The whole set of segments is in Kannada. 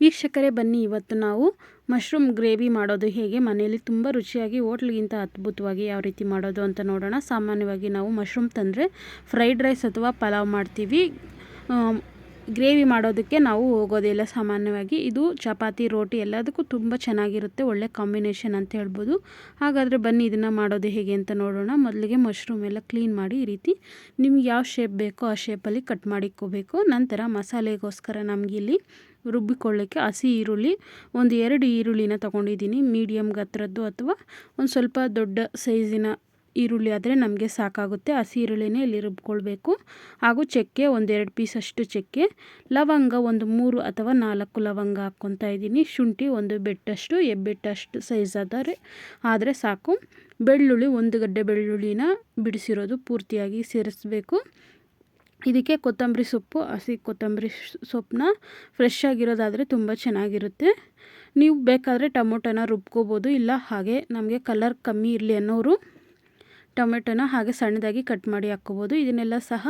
ವೀಕ್ಷಕರೇ, ಬನ್ನಿ. ಇವತ್ತು ನಾವು ಮಶ್ರೂಮ್ ಗ್ರೇವಿ ಮಾಡೋದು ಹೇಗೆ, ಮನೆಯಲ್ಲಿ ತುಂಬ ರುಚಿಯಾಗಿ, ಹೋಟ್ಲಿಗಿಂತ ಅದ್ಭುತವಾಗಿ ಯಾವ ರೀತಿ ಮಾಡೋದು ಅಂತ ನೋಡೋಣ. ಸಾಮಾನ್ಯವಾಗಿ ನಾವು ಮಶ್ರೂಮ್ ತಂದರೆ ಫ್ರೈಡ್ ರೈಸ್ ಅಥವಾ ಪಲಾವ್ ಮಾಡ್ತೀವಿ. ಗ್ರೇವಿ ಮಾಡೋದಕ್ಕೆ ನಾವು ಹೋಗೋದಿಲ್ಲ ಸಾಮಾನ್ಯವಾಗಿ. ಇದು ಚಪಾತಿ, ರೋಟಿ ಎಲ್ಲದಕ್ಕೂ ತುಂಬ ಚೆನ್ನಾಗಿರುತ್ತೆ, ಒಳ್ಳೆ ಕಾಂಬಿನೇಷನ್ ಅಂತ ಹೇಳ್ಬೋದು. ಹಾಗಾದರೆ ಬನ್ನಿ, ಇದನ್ನು ಮಾಡೋದು ಹೇಗೆ ಅಂತ ನೋಡೋಣ. ಮೊದಲಿಗೆ ಮಶ್ರೂಮ್ ಎಲ್ಲ ಕ್ಲೀನ್ ಮಾಡಿ, ಈ ರೀತಿ ನಿಮ್ಗೆ ಯಾವ ಶೇಪ್ ಬೇಕೋ ಆ ಶೇಪಲ್ಲಿ ಕಟ್ ಮಾಡಿಕ್ಕೋಬೇಕು ನಂತರ ಮಸಾಲೆಗೋಸ್ಕರ ನಮಗಿಲ್ಲಿ ರುಬ್ಬಿಕೊಳ್ಳೋಕ್ಕೆ ಹಸಿ ಈರುಳ್ಳಿ, ಒಂದು ಎರಡು ಈರುಳ್ಳಿನ ತೊಗೊಂಡಿದ್ದೀನಿ ಮೀಡಿಯಮ್ ಗಾತ್ರದ್ದು ಅಥವಾ ಒಂದು ಸ್ವಲ್ಪ ದೊಡ್ಡ ಸೈಜಿನ ಈರುಳ್ಳಿ ಆದರೆ ನಮಗೆ ಸಾಕಾಗುತ್ತೆ. ಹಸಿ ಈರುಳ್ಳಿನೇ ಇಲ್ಲಿ ರುಬ್ಕೊಳ್ಬೇಕು. ಹಾಗೂ ಚಕ್ಕೆ ಒಂದೆರಡು ಪೀಸಷ್ಟು ಚಕ್ಕೆ, ಲವಂಗ ಒಂದು ಮೂರು ಅಥವಾ ನಾಲ್ಕು ಲವಂಗ ಹಾಕ್ಕೊತಾ ಇದ್ದೀನಿ. ಶುಂಠಿ ಒಂದು ಬೆಟ್ಟಷ್ಟು, ಎಬ್ಬೆಟ್ಟಷ್ಟು ಸೈಜ್ ಆದರೆ ಆದರೆ ಸಾಕು. ಬೆಳ್ಳುಳ್ಳಿ, ಒಂದು ಗಡ್ಡೆ ಬೆಳ್ಳುಳ್ಳಿನ ಬಿಡಿಸಿರೋದು ಪೂರ್ತಿಯಾಗಿ ಸೇರಿಸಬೇಕು. ಇದಕ್ಕೆ ಕೊತ್ತಂಬರಿ ಸೊಪ್ಪು, ಹಸಿ ಕೊತ್ತಂಬರಿ ಸೊಪ್ಪನ್ನ ಫ್ರೆಶ್ ಆಗಿರೋದಾದರೆ ತುಂಬ ಚೆನ್ನಾಗಿರುತ್ತೆ. ನೀವು ಬೇಕಾದರೆ ಟೊಮೊಟೊನ ರುಬ್ಕೋಬೋದು, ಇಲ್ಲ ಹಾಗೆ ನಮಗೆ ಕಲರ್ ಕಮ್ಮಿ ಇರಲಿ ಅನ್ನೋರು ಟೊಮೆಟೊನ ಹಾಗೆ ಸಣ್ಣದಾಗಿ ಕಟ್ ಮಾಡಿ ಹಾಕ್ಕೋಬೋದು. ಇದನ್ನೆಲ್ಲ ಸಹ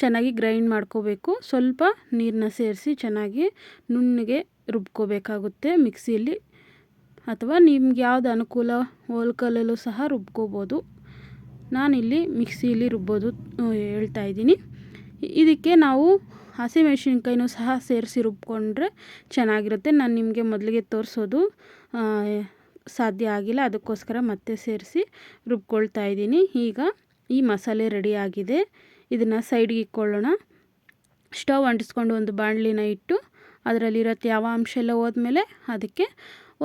ಚೆನ್ನಾಗಿ ಗ್ರೈಂಡ್ ಮಾಡ್ಕೋಬೇಕು. ಸ್ವಲ್ಪ ನೀರನ್ನ ಸೇರಿಸಿ ಚೆನ್ನಾಗಿ ನುಣ್ಣಗೆ ರುಬ್ಕೋಬೇಕಾಗುತ್ತೆ ಮಿಕ್ಸಿಯಲ್ಲಿ. ಅಥವಾ ನಿಮ್ಗೆ ಯಾವ್ದು ಅನುಕೂಲ ಹೋಲ್ಕಲ್ಲೂ ಸಹ ರುಬ್ಕೋಬೋದು. ನಾನಿಲ್ಲಿ ಮಿಕ್ಸಿಯಲ್ಲಿ ರುಬ್ಬೋದು ಹೇಳ್ತಾ ಇದ್ದೀನಿ. ಇದಕ್ಕೆ ನಾವು ಹಸಿಮೆಣ್ಸಿನ್ಕಾಯಿನೂ ಸಹ ಸೇರಿಸಿ ರುಬ್ಕೊಂಡ್ರೆ ಚೆನ್ನಾಗಿರುತ್ತೆ. ನಾನು ನಿಮಗೆ ಮೊದಲಿಗೆ ತೋರಿಸೋದು ಸಾಧ್ಯ ಆಗಿಲ್ಲ. ಅದಕ್ಕೋಸ್ಕರ ಮತ್ತೆ ಸೇರಿಸಿ ರುಬ್ಕೊಳ್ತಾ ಇದ್ದೀನಿ. ಈಗ ಈ ಮಸಾಲೆ ರೆಡಿ ಆಗಿದೆ. ಇದನ್ನು ಸೈಡ್ಗೆ ಇಕ್ಕೊಳ್ಳೋಣ. ಸ್ಟವ್ ಅಂಟಿಸ್ಕೊಂಡು ಒಂದು ಬಾಣಲಿನ ಇಟ್ಟು, ಅದರಲ್ಲಿರೋ ಅಂಶ ಎಲ್ಲ ಹೋದ್ಮೇಲೆ ಅದಕ್ಕೆ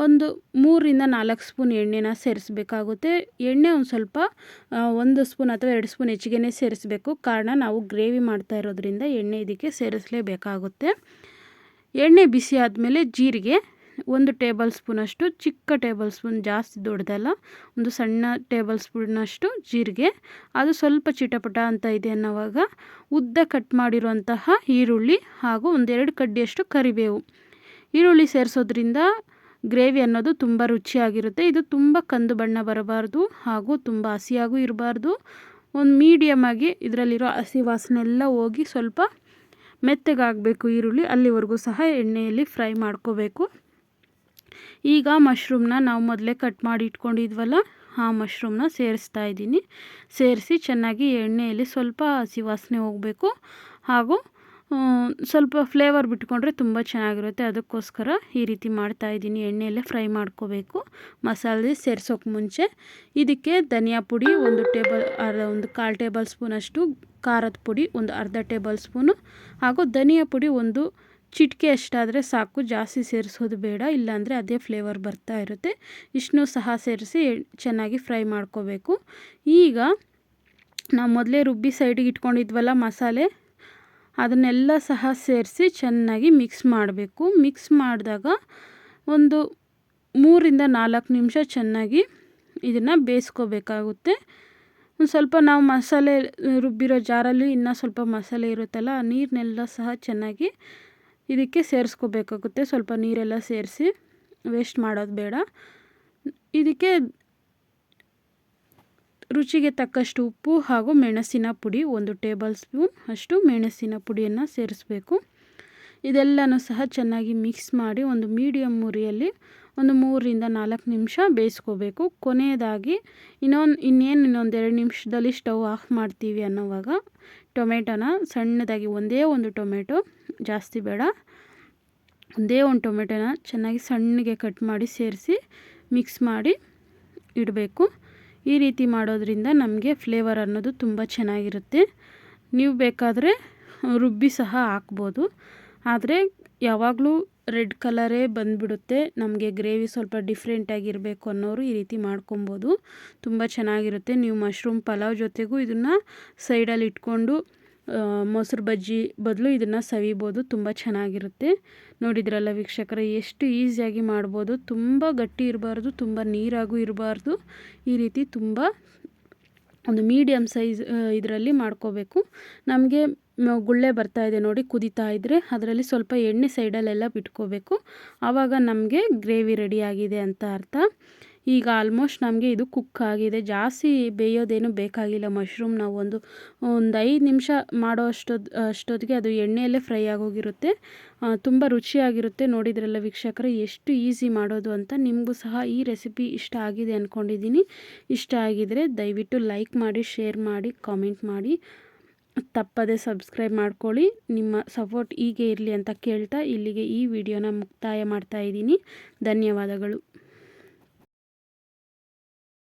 ಒಂದು ಮೂರರಿಂದ ನಾಲ್ಕು ಸ್ಪೂನ್ ಎಣ್ಣೆನ ಸೇರಿಸ್ಬೇಕಾಗುತ್ತೆ. ಎಣ್ಣೆ ಒಂದು ಸ್ವಲ್ಪ ಒಂದು ಸ್ಪೂನ್ ಅಥವಾ ಎರಡು ಸ್ಪೂನ್ ಹೆಚ್ಚಿಗೆನೇ ಸೇರಿಸಬೇಕು. ಕಾರಣ ನಾವು ಗ್ರೇವಿ ಮಾಡ್ತಾ ಇರೋದ್ರಿಂದ ಎಣ್ಣೆ ಇದಕ್ಕೆ ಸೇರಿಸಲೇಬೇಕಾಗುತ್ತೆ. ಎಣ್ಣೆ ಬಿಸಿ ಆದಮೇಲೆ ಜೀರಿಗೆ ಒಂದು ಟೇಬಲ್ ಸ್ಪೂನಷ್ಟು, ಚಿಕ್ಕ ಟೇಬಲ್ ಸ್ಪೂನ್ ಜಾಸ್ತಿ ದೊಡ್ಡದಲ್ಲ, ಒಂದು ಸಣ್ಣ ಟೇಬಲ್ ಸ್ಪೂನಷ್ಟು ಜೀರಿಗೆ. ಅದು ಸ್ವಲ್ಪ ಚಿಟಪಟ ಅಂತ ಇದೆ ಅನ್ನೋವಾಗ ಉದ್ದ ಕಟ್ ಮಾಡಿರುವಂತಹ ಈರುಳ್ಳಿ ಹಾಗೂ ಒಂದೆರಡು ಕಡ್ಡಿಯಷ್ಟು ಕರಿಬೇವು. ಈರುಳ್ಳಿ ಸೇರಿಸೋದ್ರಿಂದ ಗ್ರೇವಿ ಅನ್ನೋದು ತುಂಬ ರುಚಿಯಾಗಿರುತ್ತೆ. ಇದು ತುಂಬ ಕಂದು ಬಣ್ಣ ಬರಬಾರ್ದು ಹಾಗೂ ತುಂಬ ಹಸಿಯಾಗೂ ಇರಬಾರ್ದು. ಒಂದು ಮೀಡಿಯಮ್ ಆಗಿ ಇದರಲ್ಲಿರೋ ಹಸಿ ವಾಸನೆ ಎಲ್ಲ ಹೋಗಿ ಸ್ವಲ್ಪ ಮೆತ್ತಗಾಗಬೇಕು ಈರುಳ್ಳಿ, ಅಲ್ಲಿವರೆಗೂ ಸಹ ಎಣ್ಣೆಯಲ್ಲಿ ಫ್ರೈ ಮಾಡ್ಕೋಬೇಕು. ಈಗ ಮಶ್ರೂಮ್ನ ನಾವು ಮೊದಲೇ ಕಟ್ ಮಾಡಿ ಇಟ್ಕೊಂಡಿದ್ವಲ್ಲ, ಆ ಮಶ್ರೂಮ್ನ ಸೇರಿಸ್ತಾ ಇದ್ದೀನಿ. ಸೇರಿಸಿ ಚೆನ್ನಾಗಿ ಎಣ್ಣೆಯಲ್ಲಿ ಸ್ವಲ್ಪ ಹಸಿ ವಾಸನೆ ಹೋಗಬೇಕು ಹಾಗೂ ಸ್ವಲ್ಪ ಫ್ಲೇವರ್ ಬಿಟ್ಕೊಂಡ್ರೆ ತುಂಬ ಚೆನ್ನಾಗಿರುತ್ತೆ. ಅದಕ್ಕೋಸ್ಕರ ಈ ರೀತಿ ಮಾಡ್ತಾ ಇದ್ದೀನಿ. ಎಣ್ಣೆಯಲ್ಲೇ ಫ್ರೈ ಮಾಡ್ಕೋಬೇಕು. ಮಸಾಲೆ ಸೇರಿಸೋಕೆ ಮುಂಚೆ ಇದಕ್ಕೆ ಧನಿಯಾ ಪುಡಿ, ಒಂದು ಟೇಬಲ್ ಒಂದು ಕಾಲು ಟೇಬಲ್ ಸ್ಪೂನಷ್ಟು ಖಾರದ ಪುಡಿ, ಒಂದು ಅರ್ಧ ಟೇಬಲ್ ಸ್ಪೂನು ಹಾಗೂ ಧನಿಯಾ ಪುಡಿ ಒಂದು ಚಿಟಿಕೆ ಅಷ್ಟಾದರೆ ಸಾಕು. ಜಾಸ್ತಿ ಸೇರಿಸೋದು ಬೇಡ. ಇಲ್ಲಾಂದರೆ ಅದೇ ಫ್ಲೇವರ್ ಬರ್ತಾ ಇರುತ್ತೆ. ಇಷ್ಟು ಸಹ ಸೇರಿಸಿ ಚೆನ್ನಾಗಿ ಫ್ರೈ ಮಾಡ್ಕೋಬೇಕು. ಈಗ ನಾವು ಮೊದಲೇ ರುಬ್ಬಿ ಸೈಡಿಗೆ ಇಟ್ಕೊಂಡಿದ್ವಲ್ಲ ಮಸಾಲೆ ಅದನ್ನೆಲ್ಲ ಸಹ ಸೇರಿಸಿ ಚೆನ್ನಾಗಿ ಮಿಕ್ಸ್ ಮಾಡಬೇಕು. ಮಿಕ್ಸ್ ಮಾಡಿದಾಗ ಒಂದು ಮೂರಿಂದ ನಾಲ್ಕು ನಿಮಿಷ ಚೆನ್ನಾಗಿ ಇದನ್ನು ಬೇಯಿಸ್ಕೋಬೇಕಾಗುತ್ತೆ. ಒಂದು ಸ್ವಲ್ಪ ನಾವು ಮಸಾಲೆ ರುಬ್ಬಿರೋ ಜಾರಲ್ಲಿ ಇನ್ನೂ ಸ್ವಲ್ಪ ಮಸಾಲೆ ಇರುತ್ತಲ್ಲ, ಆ ನೀರನ್ನೆಲ್ಲ ಸಹ ಚೆನ್ನಾಗಿ ಇದಕ್ಕೆ ಸೇರಿಸ್ಕೋಬೇಕಾಗುತ್ತೆ. ಸ್ವಲ್ಪ ನೀರೆಲ್ಲ ಸೇರಿಸಿ ವೇಸ್ಟ್ ಮಾಡೋದು ಬೇಡ. ಇದಕ್ಕೆ ರುಚಿಗೆ ತಕ್ಕಷ್ಟು ಉಪ್ಪು ಹಾಗೂ ಮೆಣಸಿನ ಪುಡಿ, ಒಂದು ಟೇಬಲ್ ಸ್ಪೂನ್ ಅಷ್ಟು ಮೆಣಸಿನ ಪುಡಿಯನ್ನು ಸೇರಿಸಬೇಕು. ಇದೆಲ್ಲನೂ ಸಹ ಚೆನ್ನಾಗಿ ಮಿಕ್ಸ್ ಮಾಡಿ ಒಂದು ಮೀಡಿಯಮ್ ಮುರಿಯಲ್ಲಿ ಒಂದು ಮೂರರಿಂದ ನಾಲ್ಕು ನಿಮಿಷ ಬೇಯಿಸ್ಕೋಬೇಕು. ಕೊನೆಯದಾಗಿ ಇನ್ನೊಂದು, ಇನ್ನೇನು ಇನ್ನೊಂದು ಎರಡು ನಿಮಿಷದಲ್ಲಿ ಸ್ಟವ್ ಆಫ್ ಮಾಡ್ತೀವಿ ಅನ್ನೋವಾಗ ಟೊಮೆಟೊನ ಸಣ್ಣದಾಗಿ ಒಂದೇ ಒಂದು ಟೊಮೆಟೊ, ಜಾಸ್ತಿ ಬೇಡ. ಒಂದೇ ಒಂದು ಟೊಮೆಟೊನ ಚೆನ್ನಾಗಿ ಸಣ್ಣಗೆ ಕಟ್ ಮಾಡಿ ಸೇರಿಸಿ ಮಿಕ್ಸ್ ಮಾಡಿ ಇಡಬೇಕು. ಈ ರೀತಿ ಮಾಡೋದ್ರಿಂದ ನಮಗೆ ಫ್ಲೇವರ್ ಅನ್ನೋದು ತುಂಬ ಚೆನ್ನಾಗಿರುತ್ತೆ. ನೀವು ಬೇಕಾದರೆ ರುಬ್ಬಿ ಸಹ ಹಾಕ್ಬೋದು. ಆದರೆ ಯಾವಾಗಲೂ ರೆಡ್ ಕಲರೇ ಬಂದುಬಿಡುತ್ತೆ. ನಮಗೆ ಗ್ರೇವಿ ಸ್ವಲ್ಪ ಡಿಫ್ರೆಂಟಾಗಿರಬೇಕು ಅನ್ನೋರು ಈ ರೀತಿ ಮಾಡ್ಕೊಬೋದು. ತುಂಬ ಚೆನ್ನಾಗಿರುತ್ತೆ. ನೀವು ಮಶ್ರೂಮ್ ಪಲಾವ್ ಜೊತೆಗೂ ಇದನ್ನು ಸೈಡಲ್ಲಿ ಇಟ್ಕೊಂಡು ಮೊಸರು ಬಜ್ಜಿ ಬದಲು ಇದನ್ನು ಸವಿಬೋದು, ತುಂಬ ಚೆನ್ನಾಗಿರುತ್ತೆ. ನೋಡಿದ್ರಲ್ಲ ವೀಕ್ಷಕರ, ಎಷ್ಟು ಈಸಿಯಾಗಿ ಮಾಡ್ಬೋದು. ತುಂಬ ಗಟ್ಟಿ ಇರಬಾರ್ದು, ತುಂಬ ನೀರಾಗೂ ಇರಬಾರ್ದು. ಈ ರೀತಿ ತುಂಬ ಒಂದು ಮೀಡಿಯಮ್ ಸೈಜ್ ಇದರಲ್ಲಿ ಮಾಡ್ಕೋಬೇಕು. ನಮಗೆ ಗುಳ್ಳೆ ಬರ್ತಾ ಇದೆ ನೋಡಿ, ಕುದೀತಾ ಇದ್ದರೆ ಅದರಲ್ಲಿ ಸ್ವಲ್ಪ ಎಣ್ಣೆ ಸೈಡಲ್ಲೆಲ್ಲ ಬಿಟ್ಕೋಬೇಕು. ಆವಾಗ ನಮಗೆ ಗ್ರೇವಿ ರೆಡಿಯಾಗಿದೆ ಅಂತ ಅರ್ಥ. ಈಗ ಆಲ್ಮೋಸ್ಟ್ ನಮಗೆ ಇದು ಕುಕ್ ಆಗಿದೆ. ಜಾಸ್ತಿ ಬೇಯೋದೇನು ಬೇಕಾಗಿಲ್ಲ ಮಶ್ರೂಮ್ ನಾವು ಒಂದು ಒಂದು ಐದು ನಿಮಿಷ ಮಾಡೋ ಅಷ್ಟೊತ್ತು ಅಷ್ಟೊತ್ತಿಗೆ ಅದು ಎಣ್ಣೆಯಲ್ಲೇ ಫ್ರೈ ಆಗೋಗಿರುತ್ತೆ. ತುಂಬ ರುಚಿಯಾಗಿರುತ್ತೆ. ನೋಡಿದ್ರಲ್ಲ ವೀಕ್ಷಕರೇ, ಎಷ್ಟು ಈಸಿ ಮಾಡೋದು ಅಂತ. ನಿಮಗೂ ಸಹ ಈ ರೆಸಿಪಿ ಇಷ್ಟ ಆಗಿದೆ ಅಂದ್ಕೊಂಡಿದ್ದೀನಿ ಇಷ್ಟ ಆಗಿದರೆ ದಯವಿಟ್ಟು ಲೈಕ್ ಮಾಡಿ ಶೇರ್ ಮಾಡಿ ಕಾಮೆಂಟ್ ಮಾಡಿ. ತಪ್ಪದೆ ಸಬ್ಸ್ಕ್ರೈಬ್ ಮಾಡ್ಕೊಳ್ಳಿ. ನಿಮ್ಮ ಸಪೋರ್ಟ್ ಹೀಗೆ ಇರಲಿ ಅಂತ ಕೇಳ್ತಾ ಇಲ್ಲಿಗೆ ಈ ವಿಡಿಯೋನ ಮುಕ್ತಾಯ ಮಾಡ್ತಾ ಇದ್ದೀನಿ. ಧನ್ಯವಾದಗಳು.